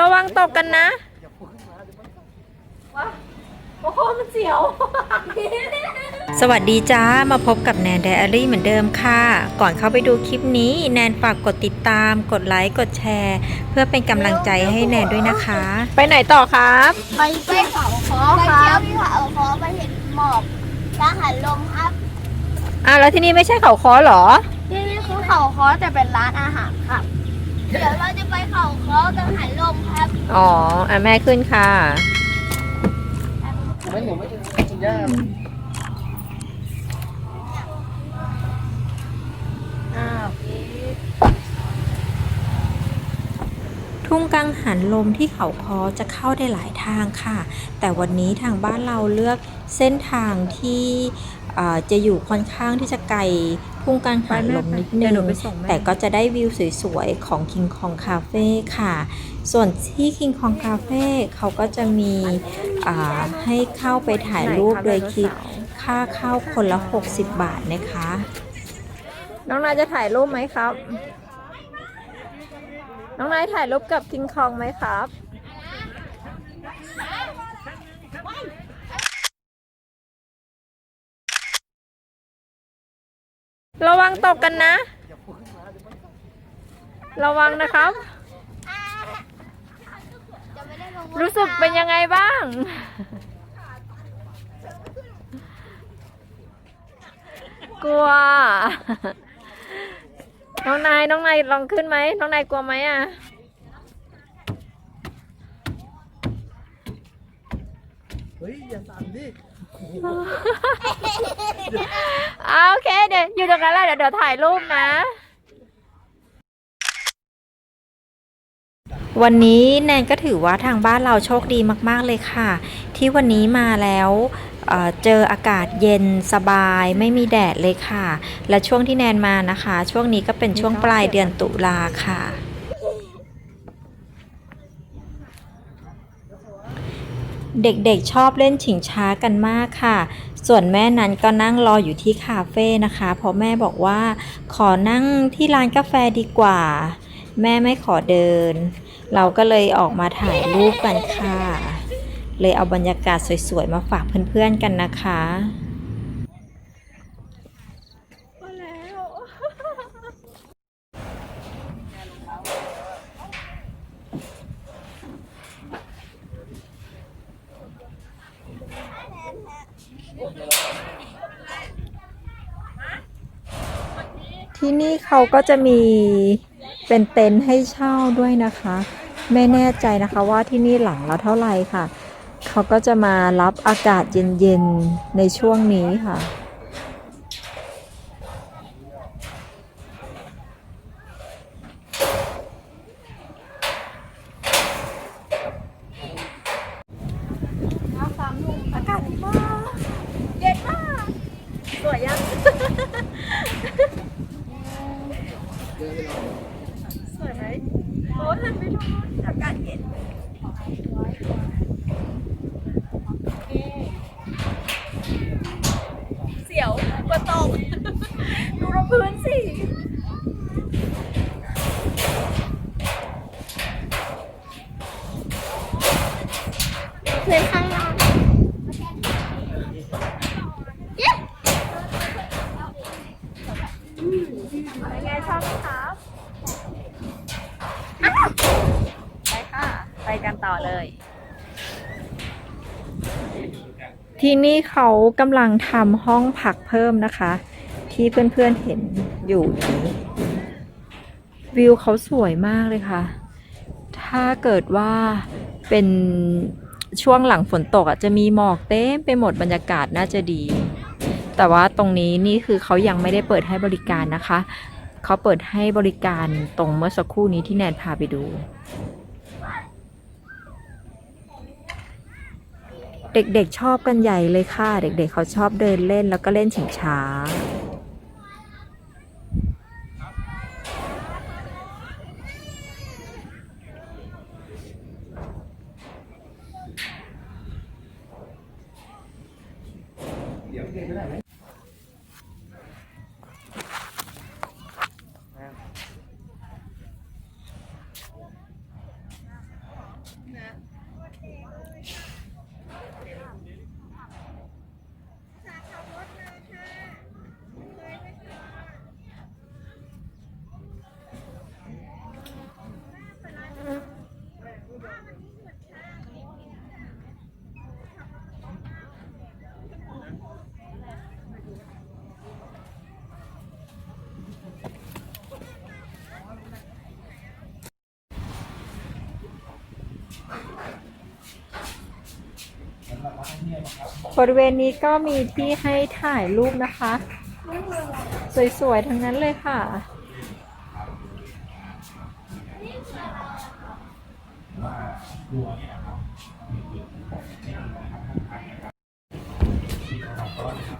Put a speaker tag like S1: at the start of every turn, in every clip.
S1: ระวังตกกันนะ
S2: โอ้โห มันเสียว
S1: สวัสดีจ้า มาพบกับแนนไดอารี่เหมือนเดิมค่ะ ก่อนเข้าไปดูคลิปนี้ แนนฝากกดติดตาม กดไลค์ กดแชร์ เพื่อเป็นกำลังใจให้แนนด้วยนะคะ ไปไหนต่อครับ
S2: ไปไปเขาคอไปเที่ยวที่เขาคอไปเห็นหมอกทหารลมครับ
S1: อะแล้วที่นี่ไม่ใช่เขาคอเหรอ
S2: ที่นี่คือเขาคอแต่เป็นร้านอาหารครับเดี๋ยวเราจะไปเขาคอกังหันลมครับ
S1: อ๋ออะแม่ขึ้นค่ะ
S3: ไม่หนูไม่ถึงคุณย่า
S2: อ้าว
S1: ทุ่งกังหันลมที่เขาคอจะเข้าได้หลายทางค่ะ แต่วันนี้ทางบ้านเราเลือกเส้นทางที่เอ่อจะอยู่ค่อนข้างที่จะไกล ทุ่งกังหันลมนิดนึงแต่ก็จะได้วิวสวยๆ ของ King Kong Cafe ค่ะ ส่วนที่ King Kong Cafe เขาก็จะมีอ่าให้เข้าไปถ่ายรูปโดยคิดค่าเข้าคนละ 60 บาทนะคะ น้องนายจะถ่ายรูปไหมครับ น้องนายถ่ายรูปกับ King Kong ไหมครับ ระวังตกกันนะ ระวังนะครับ
S2: จะไม่ได้ลง
S1: รู้สึกเป็นยังไงบ้าง กลัว น้องนาย น้องนายลองขึ้นไหม น้องนายกลัวไหมอะ
S3: เฮ้ย อย่าสั่นดิ
S1: อ่า โอเคเดี๋ยวอยู่ตรงนั้นแหละเดี๋ยวเดี๋ยวถ่ายรูปนะ วันนี้แนนก็ถือว่าทางบ้านเราโชคดีมาก ๆ เลยค่ะ ที่วันนี้มาแล้วเเจออากาศเย็นสบายไม่มีแดดเลยค่ะ และช่วงที่แนนมานะคะ ช่วงนี้ก็เป็นช่วงปลายเดือนตุลาค่ะเด็กๆชอบเล่นฉิงช้ากันมากค่ะ ส่วนแม่นั้นก็นั่งรออยู่ที่คาเฟ่นะคะ เพราะแม่บอกว่า ขอนั่งที่ร้านกาแฟดีกว่า แม่ไม่ขอเดิน เราก็เลยออกมาถ่ายรูปกันค่ะ เลยเอาบรรยากาศสวยๆมาฝากเพื่อนๆกันนะคะ ที่นี่เขาก็จะมีเป็นเต็นท์ให้เช่าด้วยนะคะ ไม่แน่ใจนะคะว่าที่นี่หลังละเท่าไหร่ค่ะ เขาก็จะมารับอากาศเย็นๆในช่วงนี้ค่ะ อากาศดีมาก เย็นมาก สวยยัง สวยไหม โอ้หันไปดูอากาศเย็นเสียวกว่าตกดูรองพื้นสิ
S2: พื้นข้างล่างเย้
S1: เป็นไงชอบไหมครับ ไปค่ะ ไปกันต่อเลย ที่นี่เขากำลังทำห้องพักเพิ่มนะคะ ที่เพื่อนๆเห็นอยู่นี้วิวเขาสวยมากเลยค่ะ ถ้าเกิดว่าเป็นช่วงหลังฝนตกอะจะมีหมอกเต็มไปหมดบรรยากาศน่าจะดี แต่ว่าตรงนี้นี่คือเขายังไม่ได้เปิดให้บริการนะคะ เขาเปิดให้บริการตรงเมื่อสักครู่นี้ที่แนนพาไปดู เด็กๆชอบกันใหญ่เลยค่ะ เด็กๆเขาชอบเดินเล่นแล้วก็เล่นฉิงช้าเดี๋ยวเก็บไม่ได้ไหม ริเวณนี้ก็มีที่ให้ถ่ายรูปนะคะ สวยๆ ทั้งนั้นเลยค่ะ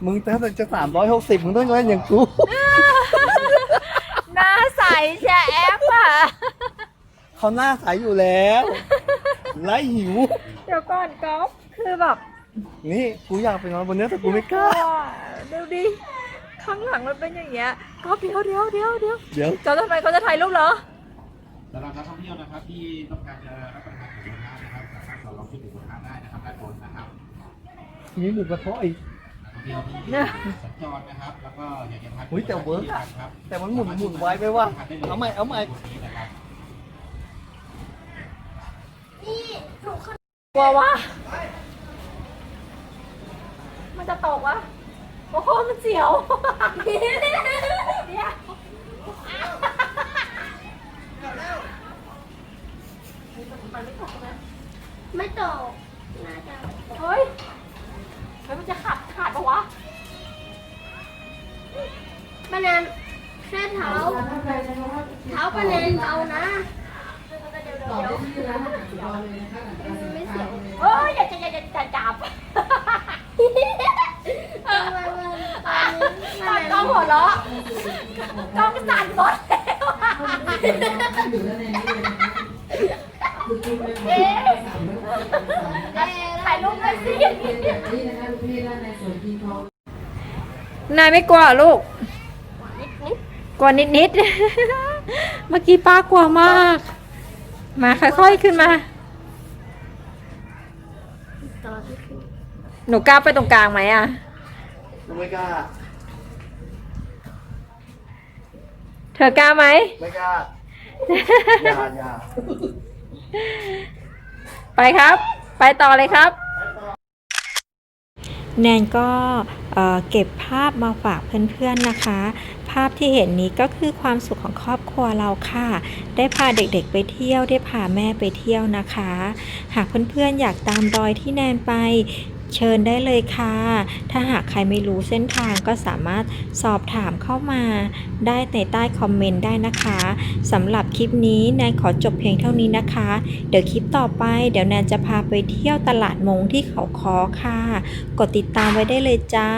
S3: มึงถ้าจะสามร้อยหกสิบมึงต้องเล่นอย่างกู
S1: หน้าใสแชแอปอะ
S3: เขาหน้าใสอยู่แล้ว ไล่หิว
S1: เดี๋ยวก่อนก๊อฟคือแบบ
S3: นี่กูอยากไปนอนบนเนี้ยแต่กูไม่กล้า
S1: ดูดิข้างหลังมันเป็นอย่างเงี้ยก๊อฟเดี๋ยวเดี๋ยวเดี๋ยวเดี๋ยว
S3: เดี๋ยว
S1: ก๊อฟทำไมเขาจะถ่ายรูปเหรอ
S4: สำหรับนักท่องเที่ยวนะครับที่ต้องการจะรับประทานหมูกระทะนะครับสามารถสอบลองชิมหมูกระทะได้นะครับด้านบนนะครับ
S3: มีหมูกระทะอีก
S4: นักท่องเที่ยวที่สัญจรนะครับแล้วก็อยากจะทาน
S3: อุ๊ยแต่เวิร์กอะ
S4: ครับ
S3: แต่มันหมุนหมุนไวไปว่ะเอาใหม่เอาใหม่
S4: บนนี้นะครับ
S1: กลัววะ มันจะตกวะโอ้โหมันเสียวเดี๋ยว
S2: ไม่ตกน่าจะ
S1: เฮ้ยเฮ้ยมันจะขาดขาดปะวะ
S2: ปะแนนแค่เท้าเท้าปะแนนเบานะไม่เสียว
S1: เฮ้ยอย่าจะอย่าอย่าอย่าจับ ตอนกล้องหัวเราะกล้องสั่นหมดแล้วเอ๊ะถ่ายรูปหน่อยสินายไม่กลัวเหรอลูก กลัวนิดๆเมื่อกี้ป้ากลัวมาก มาค่อยๆขึ้นมา หนูกล้าไปตรงกลางไหมอะ
S3: กูไม่กล้า
S1: เธอกล้าไหม
S3: ไม่กล้า อย่าอย่า
S1: ไปครับ ไปต่อเลยครับ แนนก็เอ่อเก็บภาพมาฝากเพื่อนๆนะคะ ภาพที่เห็นนี้ก็คือความสุขของครอบครัวเราค่ะ ได้พาเด็กๆไปเที่ยว ได้พาแม่ไปเที่ยวนะคะ หากเพื่อนๆอยากตามรอยที่แนนไป เชิญได้เลยค่ะ ถ้าหากใครไม่รู้เส้นทางก็สามารถสอบถามเข้ามา ได้ในใต้คอมเมนต์ได้นะคะสำหรับคลิปนี้แนนขอจบเพียงเท่านี้นะคะ เดี๋ยวคลิปต่อไป เดี๋ยวแนนจะพาไปเที่ยวตลาดมงที่เขาคอค่ะ กดติดตามไว้ได้เลยจ้า